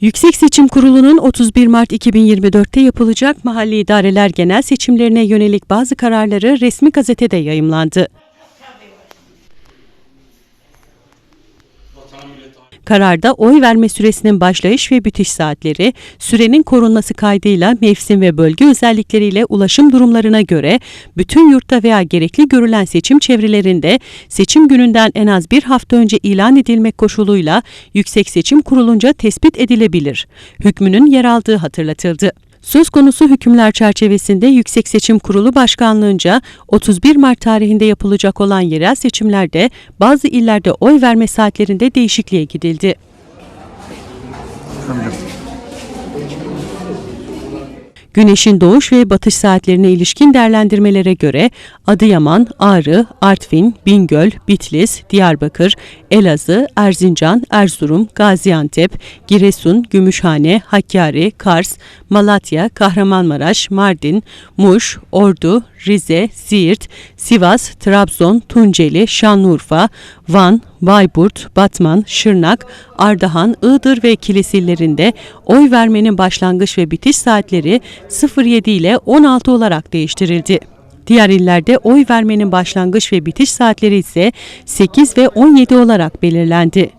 Yüksek Seçim Kurulu'nun 31 Mart 2024'te yapılacak mahalli idareler genel seçimlerine yönelik bazı kararları resmi gazetede yayımlandı. Kararda oy verme süresinin başlayış ve bitiş saatleri, sürenin korunması kaydıyla mevsim ve bölge özellikleriyle ulaşım durumlarına göre bütün yurtta veya gerekli görülen seçim çevrelerinde seçim gününden en az bir hafta önce ilan edilmek koşuluyla Yüksek Seçim Kurulunca tespit edilebilir. Hükmünün yer aldığı hatırlatıldı. Söz konusu hükümler çerçevesinde Yüksek Seçim Kurulu Başkanlığınca 31 Mart tarihinde yapılacak olan yerel seçimlerde bazı illerde oy verme saatlerinde değişikliğe gidildi. Güneşin doğuş ve batış saatlerine ilişkin değerlendirmelere göre Adıyaman, Ağrı, Artvin, Bingöl, Bitlis, Diyarbakır, Elazığ, Erzincan, Erzurum, Gaziantep, Giresun, Gümüşhane, Hakkari, Kars, Malatya, Kahramanmaraş, Mardin, Muş, Ordu, Rize, Siirt, Sivas, Trabzon, Tunceli, Şanlıurfa, Van, Bayburt, Batman, Şırnak, Ardahan, Iğdır ve Kilis illerinde oy vermenin başlangıç ve bitiş saatleri 07 ile 16 olarak değiştirildi. Diğer illerde oy vermenin başlangıç ve bitiş saatleri ise 8 ve 17 olarak belirlendi.